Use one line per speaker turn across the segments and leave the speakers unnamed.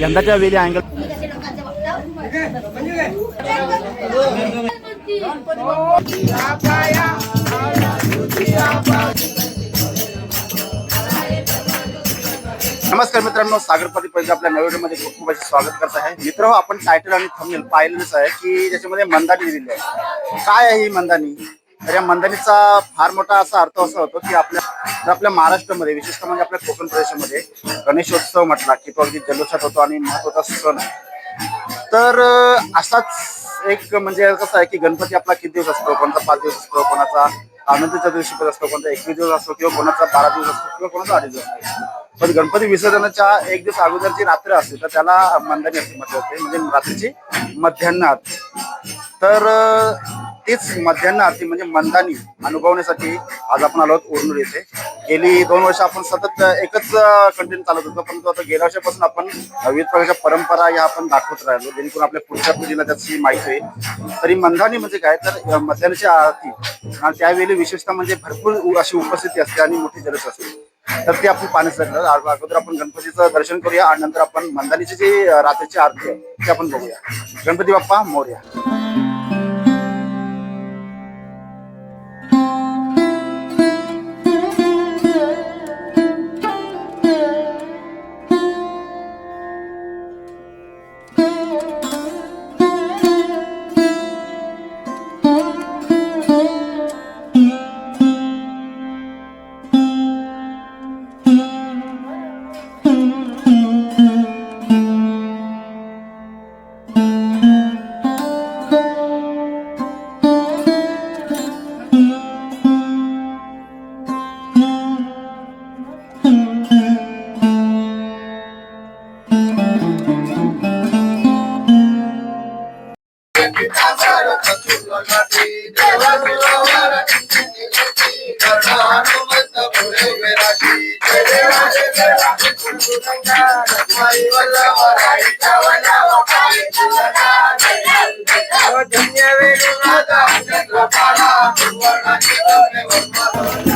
यंदाच्या वेळी अँगल नमस्कार मित्रांनो सागरपती पैसे आपल्या नवीन मध्ये खूप खूप असे स्वागत करत आहे. मित्र हो, आपण टायटल आणि थंबनेल पाहिलेलंच आहे की ज्याच्यामध्ये मंदानी दिलेली आहे. काय आहे ही मंदानी? तर या मंदानीचा फार मोठा असा अर्थ असा होतो की आपल्या आपल्या महाराष्ट्रामध्ये विशेषतः म्हणजे आपल्या कोकण प्रदेशामध्ये गणेशोत्सव म्हटला की तो अगदी जल्लोषात होतो आणि महत्त्वाचा सण आहे. तर असाच एक म्हणजे कसं आहे की गणपती आपला किती दिवस असतो? कोणाचा पाच दिवस असतो? कोणाचा आनंद दिवशी पण असतो? कोणाचा एकवीस दिवस असतो? किंवा कोणाचा बारा दिवस असतो? किंवा कोणाचा अडीच दिवस असतो? पण गणपती विसर्जनाच्या एक दिवस अगोदर जी रात्र असते तर त्याला मंदानी असे म्हटलं होते म्हणजे रात्रीची मध्यान्ह तर तीच मध्यान्ह आरती म्हणजे मंदानी अनुभवण्यासाठी आज आपण आलो आहोत उरणूर येथे. गेली दोन वर्ष आपण सतत एकच कंटेंट चालत होतो परंतु आता गेल्या वर्षापासून आपण विविध प्रकारच्या परंपरा या आपण दाखवत राहिलो जेणेकरून आपल्या पुढच्या पिढीला त्याची माहिती आहे तरी मंदानी म्हणजे काय? तर मध्यान्हची आरती आणि त्यावेळी विशेषतः म्हणजे भरपूर अशी उपस्थिती असते आणि मोठी जलस असते. तर ते आपण पाहण्यासाठी अगोदर आपण गणपतीचं दर्शन करूया आणि नंतर आपण मंदानीची जी रात्रीची आरती आहे ती आपण बघूया. गणपती बाप्पा मोर्या. Thank it.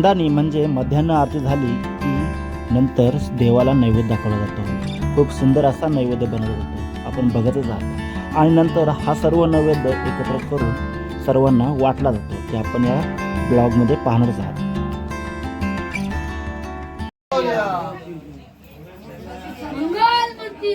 मंदानी म्हणजे मध्यान्ह आरती झाली की नंतर देवाला नैवेद्य दाखवला जातो. खूप सुंदर असा नैवेद्य बनवला जातो. आपण बघतच आहात. आणि नंतर हा सर्व नैवेद्य एकत्र करून सर्वांना वाटला जातो ते आपण या ब्लॉगमध्ये पाहणारच आहात.
मंगलमूर्ती.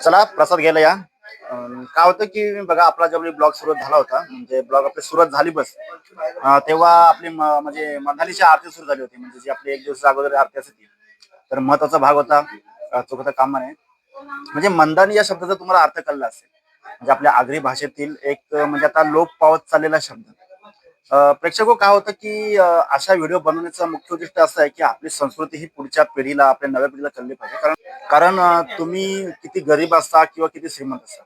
चला प्रसाद घ्यायला या. काय होतं की बघा आपला जेव्हा ब्लॉग सुरुवात झाला होता म्हणजे ब्लॉग आपली सुरुवात झाली बस. तेव्हा आपली म- म्हणजे मंदानीची आरती सुरू झाली होती म्हणजे जी आपली एक दिवस अगोदर आरती असते तर महत्त्वाचा भाग होता चुकता कामा नये म्हणजे मंदानी या शब्दाचा तुम्हाला अर्थ कळला असेल. म्हणजे आपल्या आगरी भाषेतील एक म्हणजे आता लोप पावत चाललेला शब्द. प्रेक्षको काय होतं की अशा व्हिडिओ बनवण्याचा मुख्य उद्दिष्ट असं आहे की आपली संस्कृती ही पुढच्या पिढीला आपल्या नव्या पिढीला कळली पाहिजे. कारण कारण तुम्ही किती गरीब असता किंवा किती श्रीमंत असता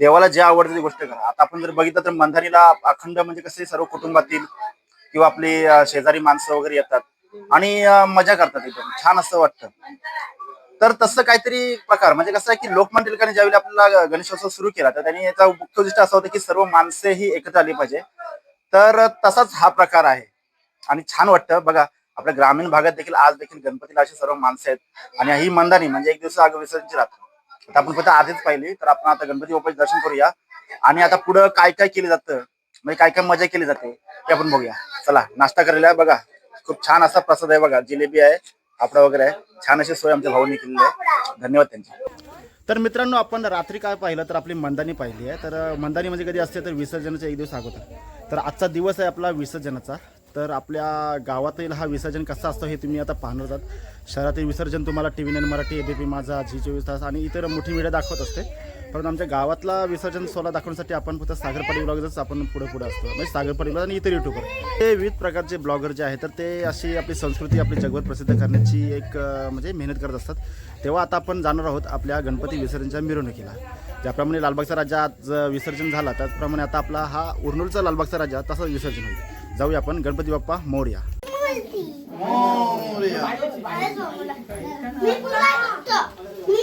देवाला जे आवडते ती गोष्ट करा. आता आपण जर बघितलं तर मंधारीला अखंड म्हणजे कसे सर्व कुटुंबातील किंवा आपली शेजारी माणसं वगैरे येतात आणि मजा करतात एकदम. छान असं वाटतं. तर तसं काहीतरी प्रकार म्हणजे कसं आहे की लोकमान टिळकांनी ज्यावेळी आपला गणेशोत्सव सुरू केला तर त्यांनी याचा मुख्य उद्दिष्ट असं होतं की सर्व माणसे ही एकत्र आली पाहिजे. तर तसाच हा प्रकार आहे. आणि छान वाटतं. बघा आपल्या ग्रामीण भागात देखील आज देखील गणपतीला अशी सर्व माणसं आहेत. आणि ही मंदानी म्हणजे एक दिवस आग विसर्जनची रात्र. आता आपण फक्त आधीच पाहिली तर आपण आता गणपती बाप्पाचे दर्शन करूया. आणि आता पुढं काय काय केलं जातं म्हणजे काय काय मजा केली जाते ते आपण बघूया. चला नाश्ता करायला आहे बघा खूप छान असा प्रसाद आहे बघा. जिलेबी आहे फाफडा वगैरे आहे. छान अशी सोय आमच्या भाऊनी केलेली आहे. धन्यवाद त्यांचे. तर मित्रांनो आपण रात्री काय पाहिलं तर आपली मंदानी पाहिली आहे. तर मंदानी म्हणजे कधी असते तर विसर्जनाच्या एक दिवस अगोदर. तर आजचा दिवस आहे आपला विसर्जनाचा. तर आपल्या गावातील हा विसर्जन कसा असतो हे तुम्ही आता पाहणार आहात. शहरातील विसर्जन तुम्हाला T V nine Marathi A B P Majha Zee चोवीस तास आणि इतर मोठी मीडिया दाखवत असते. परंतु आमच्या गावातला विसर्जन सोहळा दाखवण्यासाठी आपण फक्त सागरपाडी ब्लॉगच आपण पुढे पुढे असतो. म्हणजे सागरपाडी ब्लॉग आणि इतर युट्यूबर ते विविध प्रकारचे ब्लॉगर जे आहेत तर ते अशी आपली संस्कृती आपली जगभर प्रसिद्ध करण्याची एक म्हणजे मेहनत करत असतात. तेव्हा आता आपण जाणार आहोत आपल्या गणपती विसर्जनच्या मिरवणुकीला. ज्याप्रमाणे लालबागचा राजा आज विसर्जन झाला त्याचप्रमाणे आता आपला हा उर्नूलचा लालबागचा राजा तसंच विसर्जन होईल. जाऊया आपण गणपती बाप्पा मोरया.
मी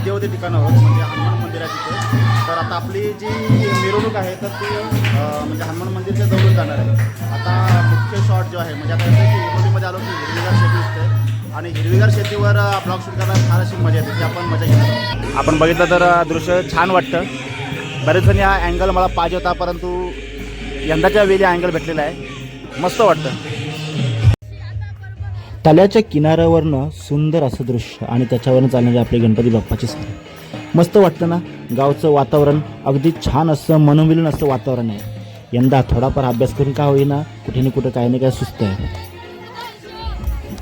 गावच्या मध्यवर्ती ठिकाणावर म्हणजे हनुमान मंदिर आहे तिथे. तर आता आपली जी मिरवणूक आहे तर ती म्हणजे हनुमान मंदिरच्या जवळून जाणार आहे. आता मुख्य शॉट जो आहे म्हणजे आता कसं आलो की हिरवीगार शेती दिसते. आणि हिरवीगार शेतीवर ब्लॉग शूट करायला फार अशी मजा येते ती आपण मजा घेणार आपण बघितलं तर दृश्य छान वाटतं. बरेच जण हा अँगल मला पाहिजे होता परंतु यंदाच्या वेळी अँगल भेटलेला आहे. मस्त वाटतं.
तल्याच्या किनाऱ्यावरनं सुंदर असं दृश्य आणि त्याच्यावरनं चालणारे आपले गणपती बाप्पाचे सण. मस्त वाटतं ना? गावचं वातावरण अगदी छान असं मनोमिलन असं वातावरण आहे. यंदा थोडाफार अभ्यास करून का होईना कुठे ना कुठं काही ना काय सुस्त आहे.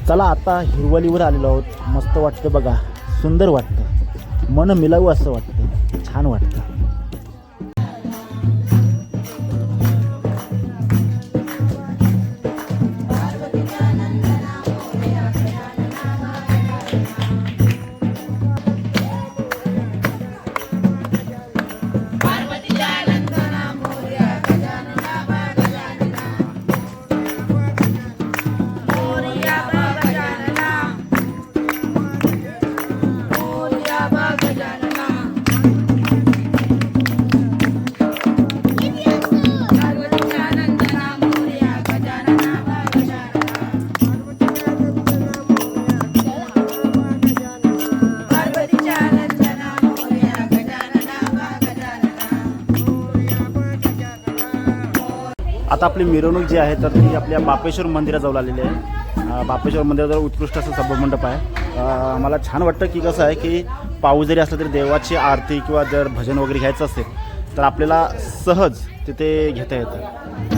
चला आता हिरवलीवर आलेलो आहोत. मस्त वाटतं बघा. सुंदर वाटतं. मन मिलावं असं वाटतं. छान वाटतं.
आपली मिरवणूक जी आहे तर ती आपल्या बापेश्वर मंदिराजवळ आलेली आहे. बापेश्वर मंदिराजवळ उत्कृष्ट असं सभामंडप आहे. मला छान वाटतं की कसं आहे की पाऊस जरी असला तरी देवाची आरती किंवा जर भजन वगैरे घ्यायचं असेल तर आपल्याला सहज तिथे घेता येतं.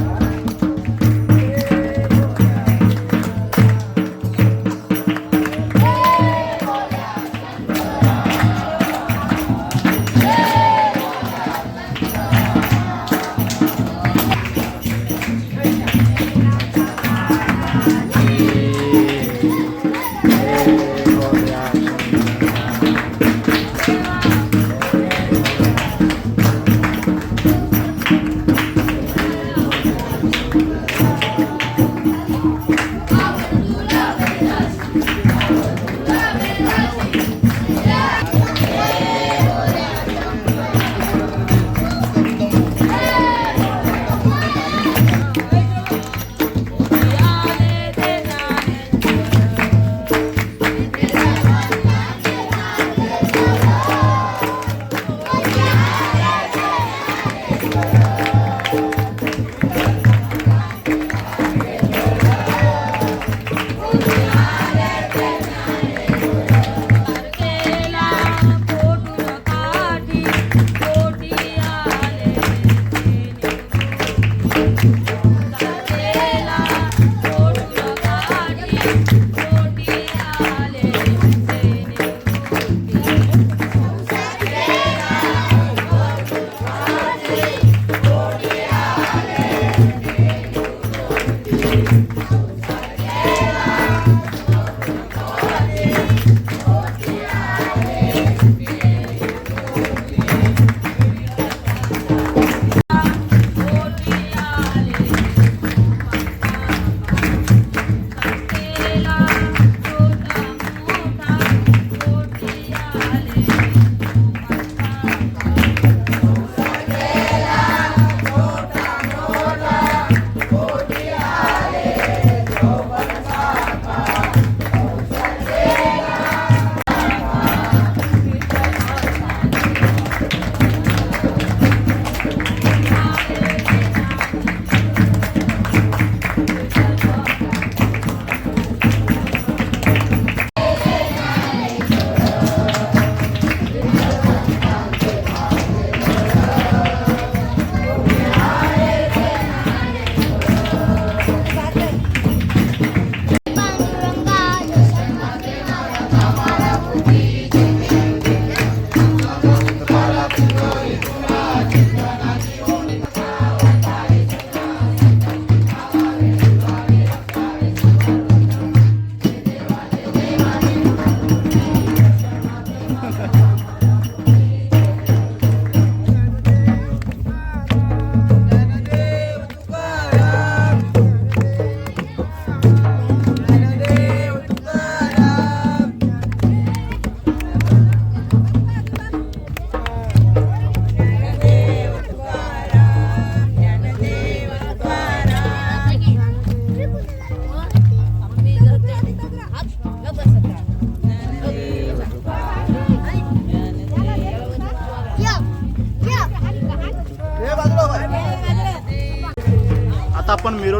Thank you.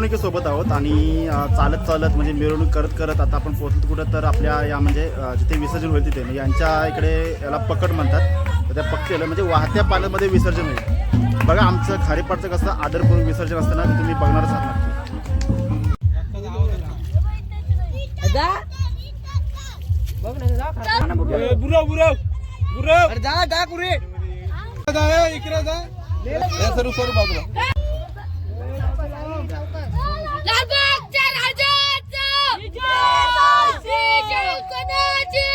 मिरवणुकीसोबत आहोत आणि चालत चालत म्हणजे मिरवणूक करत करत आता आपण पोहोचलो कुठं तर आपल्या या म्हणजे जिथे विसर्जन होईल तिथे. म्हणजे यांच्या इकडे याला पकड म्हणतात. तर त्या पक्षीला म्हणजे वाहत्या पाण्यामध्ये विसर्जन होईल. बघा आमचं खारेपाटचं कसं आदरपूर्वक विसर्जन असतं ना ते तुम्ही बघणारच आहात
जा जा कुरे. जा इकडे जा. सर्व सर्व बाजूला
लालबागच्या राजाचा विजय कोणाची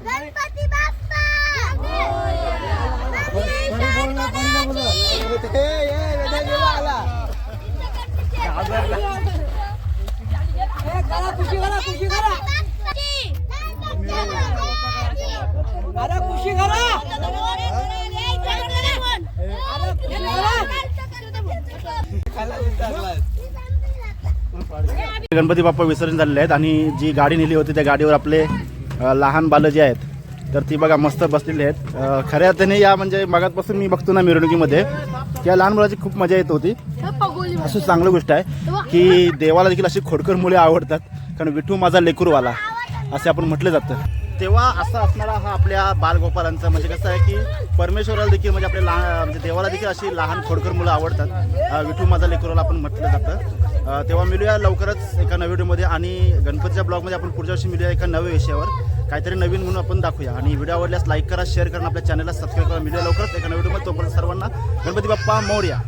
गणपती बाप्पा
अरे खुशी करा
गणपती बाप्पा विसर्जन झालेले आहेत आणि जी गाडी नेली होती त्या गाडीवर आपले लहान बालं जे आहेत तर ती बघा मस्त बसलेली आहेत. खऱ्या अर्थाने या म्हणजे मगातपासून मी बघतो ना मिरवणुकीमध्ये या लहान मुलाची खूप मजा येत होती. अशी चांगली गोष्ट आहे की देवाला देखील अशी खोडकर मुले आवडतात कारण विठू माझा लेकूरवाला असे आपण म्हटलं जातं. तेव्हा असा असणारा हा आपल्या बालगोपालांचा म्हणजे कसं आहे की परमेश्वराला देखील म्हणजे आपल्या लहान म्हणजे देवाला देखील अशी लहान खोडकर मुलं आवडतात. विठू माझा लेकूरवाला आपण म्हटलं जातं. तेव्हा मिळूया लवकरच एका नव्या व्हिडिओमध्ये आणि गणपतीच्या ब्लॉगमध्ये आपण पुढच्या वर्षी मिळूया एका नव्या विषयावर. काहीतरी नवीन म्हणून आपण दाखवूया. आणि व्हिडिओ आवडल्यास लाईक करा शेअर करा आपल्या चॅनलला सबस्क्राईब करा. मिळूया लवकरच एका नव्या व्हिडिओमध्ये. तोपर्यंत सर्वांना गणपती बाप्पा मोर्या.